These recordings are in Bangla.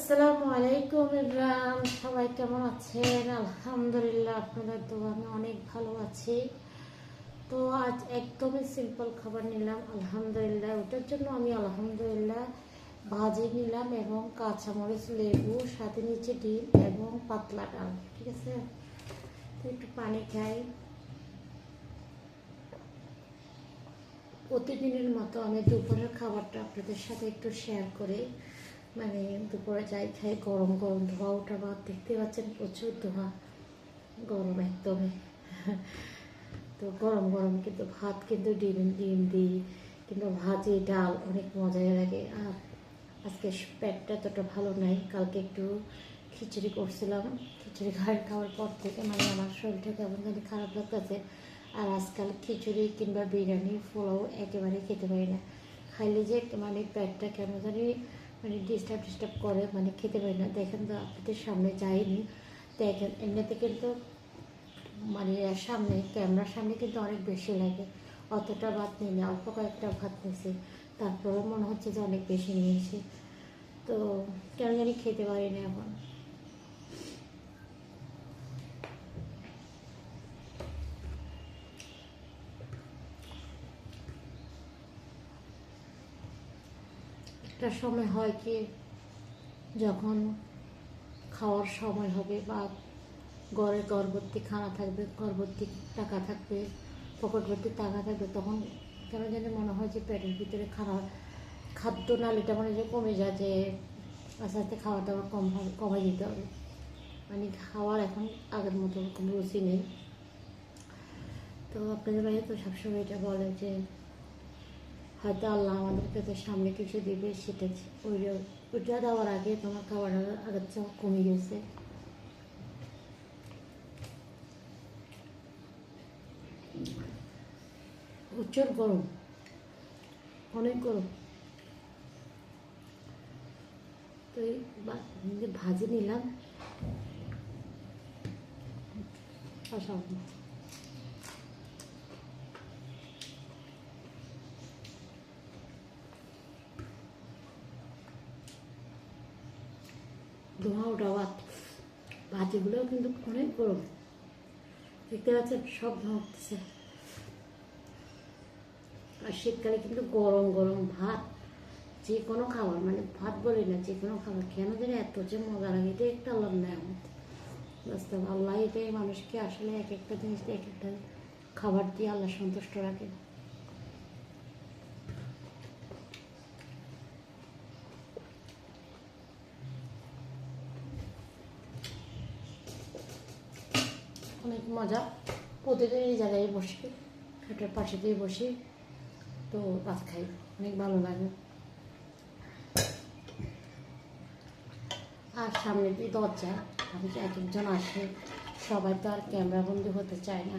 আসসালামু আলাইকুম ইমরান, সবাই কেমন আছেন? আলহামদুলিল্লাহ, আপনাদের তো আমি অনেক ভালো আছি। তো আজ একদমই সিম্পল খাবার নিলাম, আলহামদুলিল্লাহ। ওটার জন্য আমি আলহামদুলিল্লাহ ভাজি নিলাম এবং কাঁচামরিচ, লেবু, সাথে নিচে ডিম এবং পাতলা ডাল, ঠিক আছে? তো একটু পানি খাই। প্রতিদিনের মতো আমি দুপুরের খাবারটা আপনাদের সাথে একটু শেয়ার করি। মানে দুপুরে যাই খাই, গরম গরম ধোয়া ওঠা ভাত দেখতে পাচ্ছেন প্রচুর ধোয়া। গরম একদমই। তো গরম গরম কিন্তু ভাত কিন্তু ডিম ডিম দিই কিন্তু ভাজি, ডাল অনেক মজাই লাগে। আর আজকে পেটটা এতটা ভালো নাই, কালকে একটু খিচুড়ি করছিলাম। খিচুড়ি খাওয়ার খাওয়ার পর থেকে মানে আমার শরীরটা কেমন জানি খারাপ লাগতেছে। আর আজকাল খিচুড়ি কিংবা বিরিয়ানি, পোলাও একেবারে খেতে পারি না। খাইলে যে মানে পেটটা কেমন জানি মানে ডিস্টার্ব ডিস্টার্ব করে মানে খেতে পারি না। দেখেন তো আপনাদের সামনে যাইনি। দেখেন, এমনিতে কিন্তু মানে সামনে ক্যামেরার সামনে কিন্তু অনেক বেশি লাগে। অতটা ভাত নিই না, অল্প কয়েকটা ভাত নিয়েছি। তারপরেও মনে হচ্ছে যে অনেক বেশি নিয়েছি। তো কেন জানি খেতে পারি না এখন। একটা সময় হয় কি, যখন খাওয়ার সময় হবে বা ঘরে গর্ভবতী খানা থাকবে গর্ভবতী টাকা থাকবে পকেট ভর্তি টাকা থাকবে, তখন কেন জানি মনে হয় যে পেটের ভিতরে খানা, খাদ্য নালীটা মানে যে কমে যায়, যে আস্তে আস্তে খাওয়া দাওয়া কম হবে কমে দিতে হবে। মানে খাওয়ার এখন আগের মতো রুচি নেই। তো আপনাদের বাড়ি তো সবসময় এটা বলে যে হয়তো আল্লাহ আমাদের তো সামনে কিছু দিবে, সেটা ওইটা ওইটা দেওয়ার আগে তোমার খাবার আগের চেয়ে কমে গেছে। প্রচুর গরম, অনেক গরম। তো ভাজি নিলাম পাশাপাশি ওঠা ভাত। ভাজিগুলোও কিন্তু অনেক গরম। দেখতে পাচ্ছেন, সব ভাবতেছে আর শীতকালে কিন্তু গরম গরম ভাত, যে কোনো খাবার মানে ভাত বলি না, যে কোনো খাবার, কেন জানি এত যে মজা লাগে, এটা একটা আল্লাহ নেয়ামত। বাস্তব আল্লাহ এটাই মানুষকে আসলে এক একটা জিনিস এক একটা খাবার দিয়ে আল্লাহ সন্তুষ্ট রাখে। অনেক মজা। প্রতিদিন এই জায়গায় বসি, খাটের পাশে দিয়ে বসি, তো ভাত খাই, অনেক ভালো লাগে। আর সামনে দিয়ে দরজা? আমি এক একজন আসে সবাই তো আর ক্যামেরা বন্দি হতে চায় না।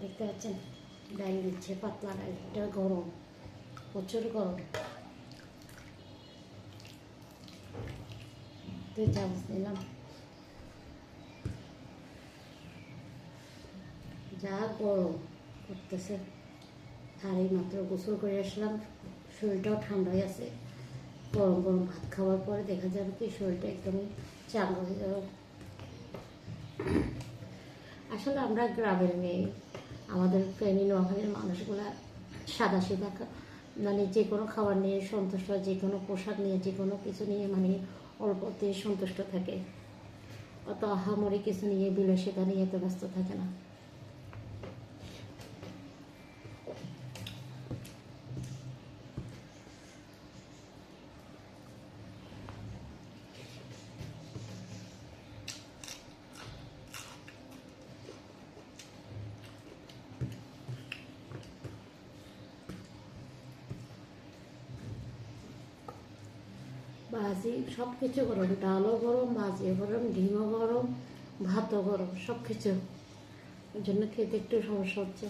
দেখতে পাচ্ছেন? ডাল দিচ্ছে, পাতলা ডাল এটা গরম, প্রচুর গরম। দুই চামচ নিলাম। যা গরম করতেছে। আর এই মাত্র গোসল করে আসলাম। শরীরটাও ঠান্ডাই আছে। গরম গরম ভাত খাওয়ার পরে দেখা যাবে কি শরীরটা একদমই চাঙ্গা হয়ে যাবে আসলে আমরা গ্রামের মেয়ে। আমাদের ফেনী নোয়াখালীর মানুষগুলা সাদা সিধা মানে যে কোনো খাবার নিয়ে সন্তুষ্ট, যে কোনো পোশাক নিয়ে, যে কোনো কিছু নিয়ে মানে অল্পতে সন্তুষ্ট থাকে। অত আহামরি কিছু নিয়ে বিলাসিতা নিয়ে এত ব্যস্ত থাকে না। ভাজি সব কিছু গরম। ডালও গরম, ভাজিও গরম, ডিমও গরম, ভাতও গরম সব কিছু ওই জন্য খেতে একটু সমস্যা হচ্ছে।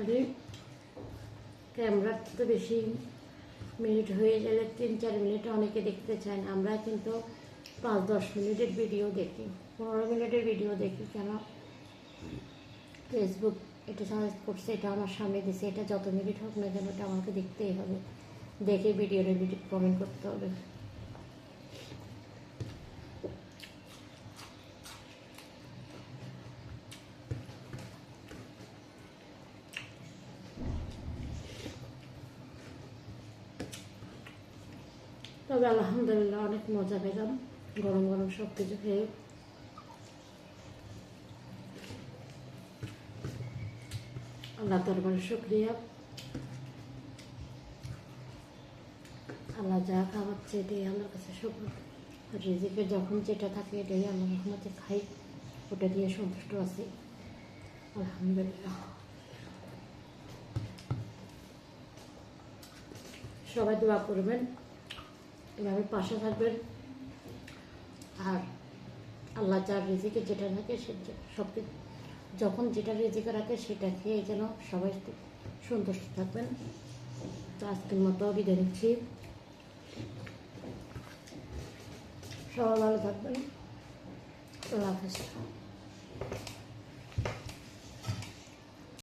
আরে ক্যামেরার তো বেশি মিনিট হয়ে গেলে তিন চার মিনিট অনেকে দেখতে চায় না। আমরা কিন্তু পাঁচ দশ মিনিটের ভিডিও দেখি, পনেরো মিনিটের ভিডিও দেখি কেন? ফেসবুক এটা সাজেস্ট করছে, এটা আমার সামনে দিছে, এটা যত মিনিট হোক না কেন এটা আমাকে দেখতেই হবে। দেখে ভিডিও ভিডিও কমেন্ট করতে হবে। তবে আলহামদুলিল্লাহ অনেক মজা পেলাম। গরম গরম সব কিছু খেয়ে আল্লাহ দরবারে শুক্রিয়া। আল্লাহ যা খাওয়াচ্ছে এটাই আল্লাহর কাছে শুক্র। রিজিকে যখন যেটা থাকে এটাই আল্লাহ রহমতে খাই, ওটা দিয়ে সন্তুষ্ট আছি। আলহামদুলিল্লাহ। সবাই দোয়া করবেন, এভাবে পাশে থাকবেন। আর আল্লাহ যার রিজিকে যেটা থাকে সে সব যখন যেটা রেজি রাখে সেটা খেয়ে যেন সবাই সন্তুষ্ট থাকবেন। তো আজকের মতো বিদায় নিচ্ছি। সবাই ভালো থাকবেন। আল্লাহ হাফিজ।